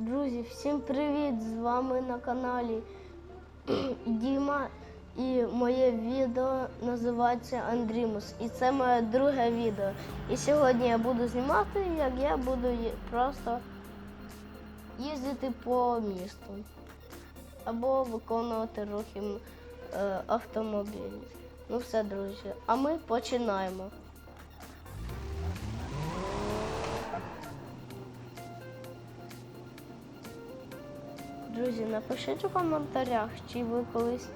Друзі, всім привіт! З вами на каналі Діма і моє відео називається Андрімус. І це моє друге відео. І сьогодні я буду знімати, як я буду просто їздити по місту або виконувати рухи е, автомобілів. Ну все, друзі. А ми починаємо. Друзі, напишіть у коментарях, чи ви колись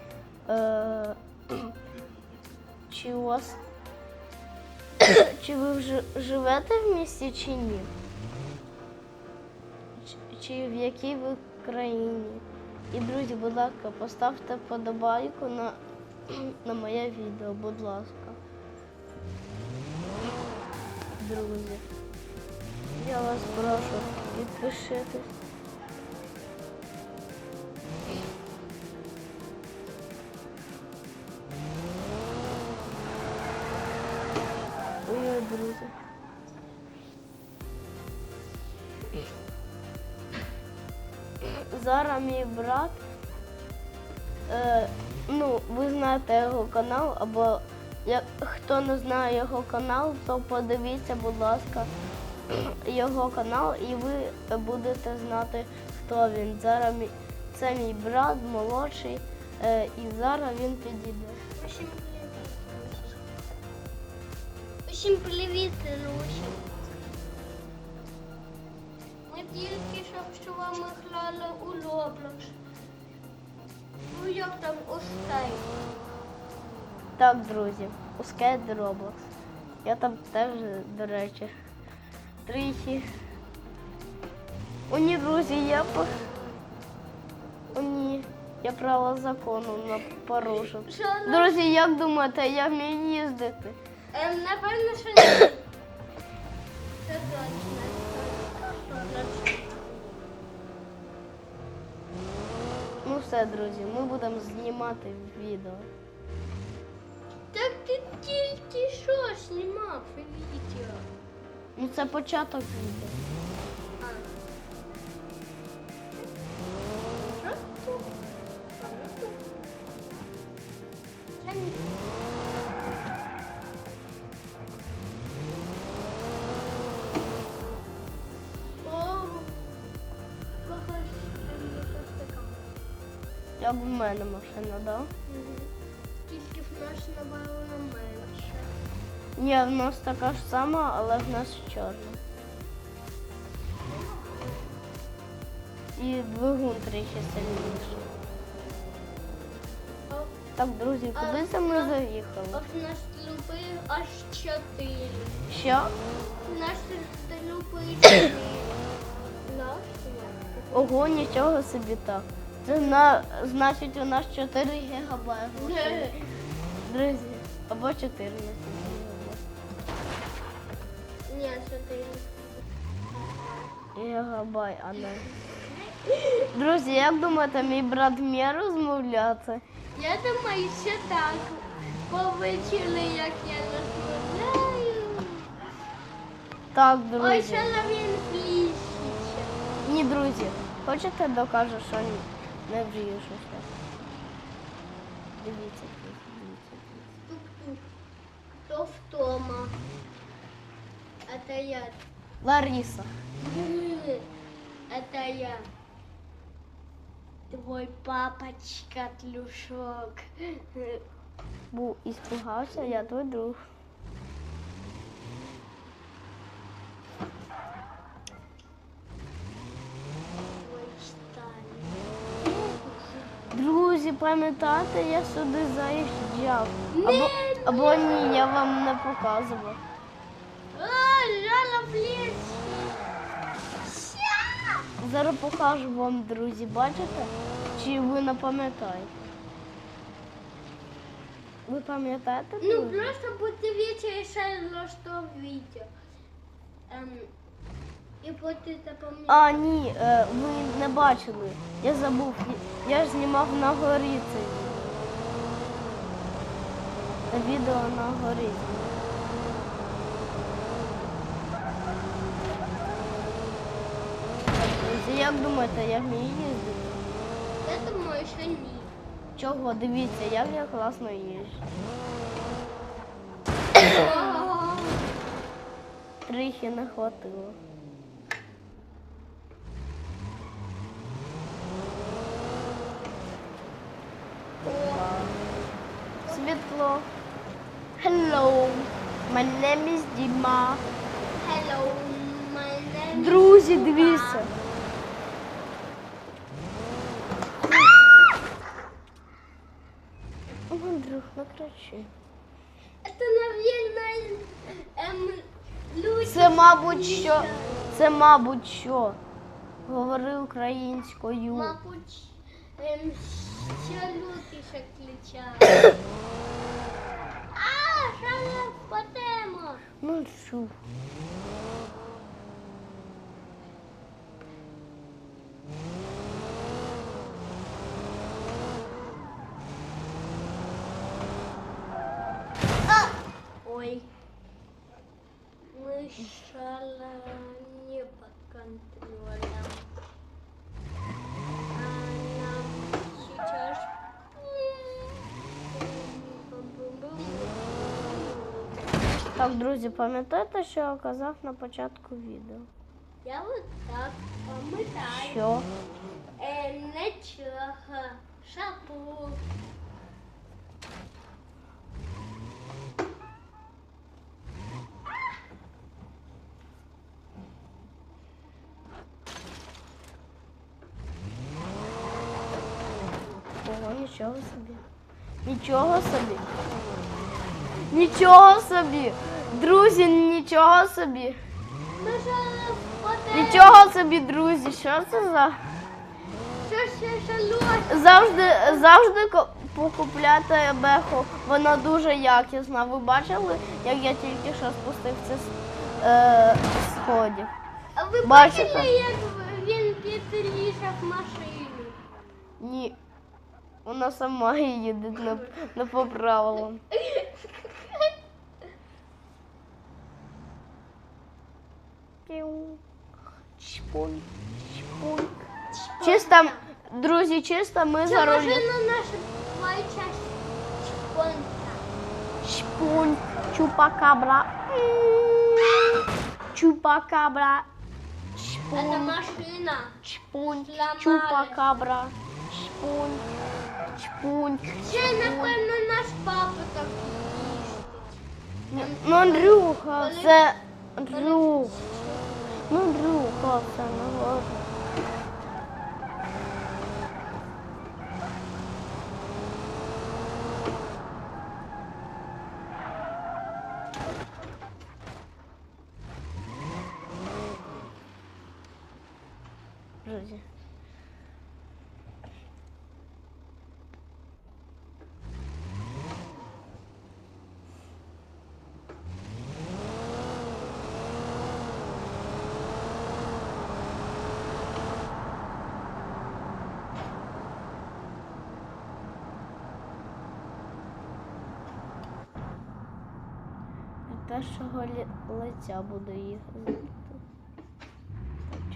е, чи у вас чи ви вже живете в місті чи ні? Чи, чи в якій ви країні? І друзі, будь ласка, поставте подобайку на, на моє відео, будь ласка. Друзі, я вас прошу, підпишитесь. Друзі. Зараз мій брат. Е, ну, ви знаєте його канал, або як, хто не знає його канал, то подивіться, будь ласка, його канал, і ви будете знати, хто він. Зараз мій, це мій брат молодший, е, і зараз він підійде. Усім привіт, друзі. Ми тільки що з вами грали у Roblox. Ну як там останній? Так, друзі, у Skate Roblox. Я там теж, до речі, тричі. О, ні, друзі, я по... О, ні, я право закону на порушив. Друзі, як думаєте, я вмію їздити? Ем, напевно, що ні. Це точно. Ну все, друзі, ми будемо знімати відео. Так ти тільки що знімав відео. Ну це початок відео. Мене машина, так? Да? Тільки в нас набавлено менше. Ні, в нас така ж сама, але в нас чорна. І двигун тричі сильніший. Так, друзі, куди це ми заїхали? в нас люби аж чотири. Що? В нас люби чотири. Ого, нічого собі так. Це на, значить у нас 4 гігабайти. Ні. Друзі, або 14 Ні, чотири. гігабайт, а не. Друзі, як думаєте, мій брат вміє розмовляти? Я думаю, що так. Бо ви чули, як я розмовляю. Так, Ой, друзі. що на він пліщиться. Ні, друзі, хочете докажу, що ні, Не вжию щось. Дивіться, дивіться. Тук-тук. Хто вдома? Это я. Лариса. Это я. Твой папочка Тлюшок. Був іспугався, я твій друг. Твой Сталин. Друзі, пам'ятаєте, я сюди заїжджав. Або, або ні, я вам не показував. Зараз покажу вам, друзі, бачите? Чи ви не пам'ятаєте? Ви пам'ятаєте? Ну, просто подивіться ще на що відео. І. А, ні, е, ви не бачили. Я забув. Я ж знімав на горі це відео. Відео на горі. Як думаєте, я вмію їздити? Я думаю, що ні. Чого? Дивіться, як я класно їжджу. Трихи не хватило. Світло. Hello. My name is Діма. Hello, my name is Друзі, дивіться. О, друг, не кричи. Это, наверное, ем, люди. Це, мабуть, що. Це, мабуть, що. Говори українською. Мабуть, що люди ще кричать. А, ми впадемо? Ну що? Так, друзі, пам'ятаєте, що я казав на початку відео? Я вот так пам'ятаю. Що? Е, нічого. Шапу. Ого, нічого собі. Нічого собі. Нічого собі. Друзі, нічого собі. Нічого собі, друзі. Що це за? Що ще шалось? Завжди, завжди покупляти беху. Вона дуже якісна. Ви бачили, як я тільки що спустив це з е, сходів? А ви Бачите? бачили, як він підрішав машину? Ні. Вона сама їде не, не по правилам. Чпунь. Чисто, друзі, чисто ми Ця за рулем. машина наша. Чпунь, чупакабра. М, Чупакабра. Это Чпунь, машина. чпунь, чупакабра. Чпунь, чпунь. Ще, напевно, наш папа так їздить. Ну, Андрюха, це Андрюх. Ну, Андрюха, це не можна. Друзі. Від першого лиця буду їхати.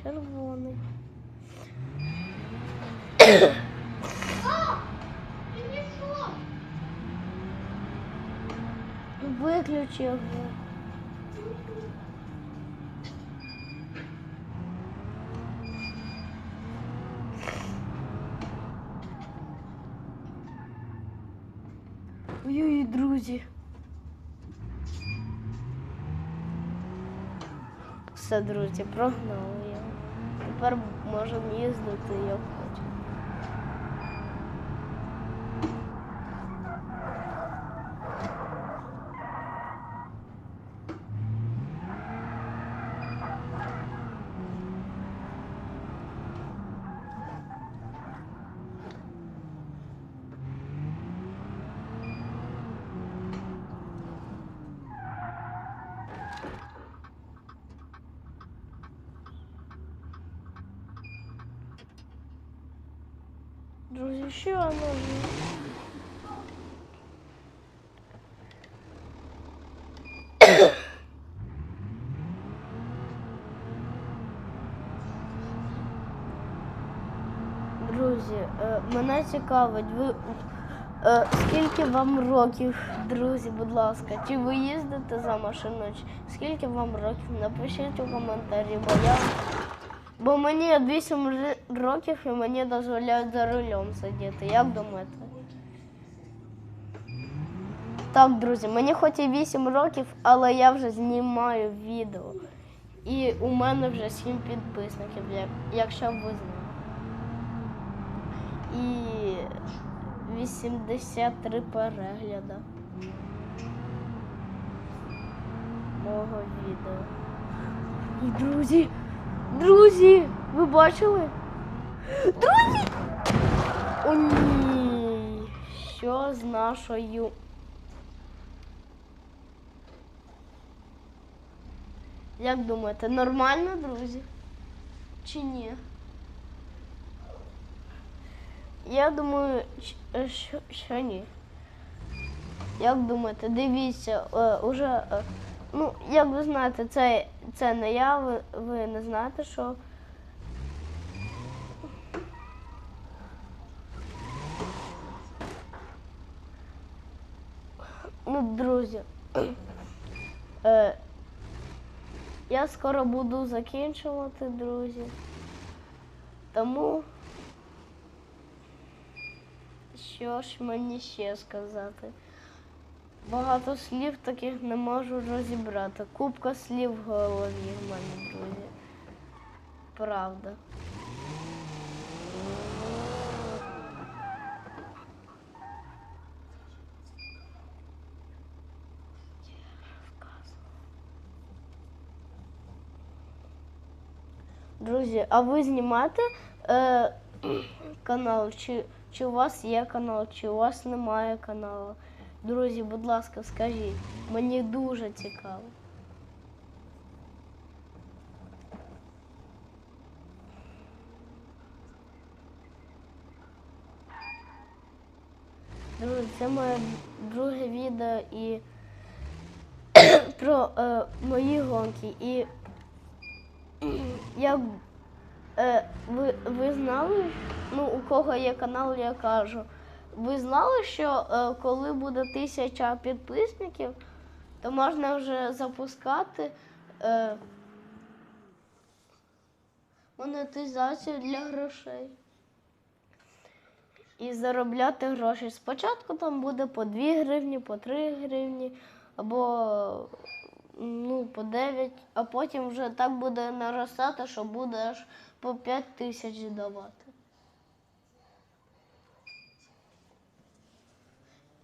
Червоний. О! Принесло! Виключи його. Ой-ой, друзі. Все, друзі, прогнали його. Тепер можемо їздити як хочемо. Друзі, що воно? друзі, е, мене цікавить, ви е, скільки вам років, друзі, будь ласка, чи ви їздите за машиною? Скільки вам років? Напишіть у коментарі, бо я. Бо мені 8 років і мені дозволяють за рулем сидіти. Як думаєте? Так, друзі, мені хоч і 8 років, але я вже знімаю відео. І у мене вже 7 підписників, якщо ви знали. І 83 перегляда мого відео. І друзі, друзі, ви бачили? Друзі! О, ні. Що з нашою Як думаєте, нормально, друзі? Чи ні? Я думаю, щ- що, що ні. Як думаєте, дивіться, е, уже, е, ну, як ви знаєте, це, це не я, ви, ви не знаєте, що. Ну, друзі. Е, я скоро буду закінчувати, друзі. Тому що ж мені ще сказати? Багато слів таких не можу розібрати. Купка слів в голові в мене, друзі. Правда. Друзі, а ви знімаєте е, канал? Чи, чи у вас є канал, чи у вас немає каналу? Друзі, будь ласка, скажіть. Мені дуже цікаво. Друзі, це моє друге відео і про е, мої гонки. І я е, ви, ви знали, ну у кого є канал, я кажу. Ви знали, що е, коли буде тисяча підписників, то можна вже запускати е, монетизацію для грошей. І заробляти гроші. Спочатку там буде по 2 гривні, по 3 гривні, або ну, по 9, а потім вже так буде наростати, що буде аж по 5 тисяч давати.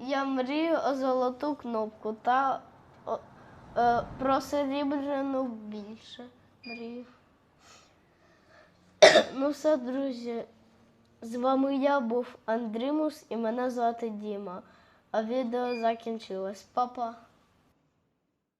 Я мрію о золоту кнопку та о, о, про серебряну більше мрію. ну все, друзі. З вами я був Андрімус і мене звати Діма. А відео закінчилось. Па-па.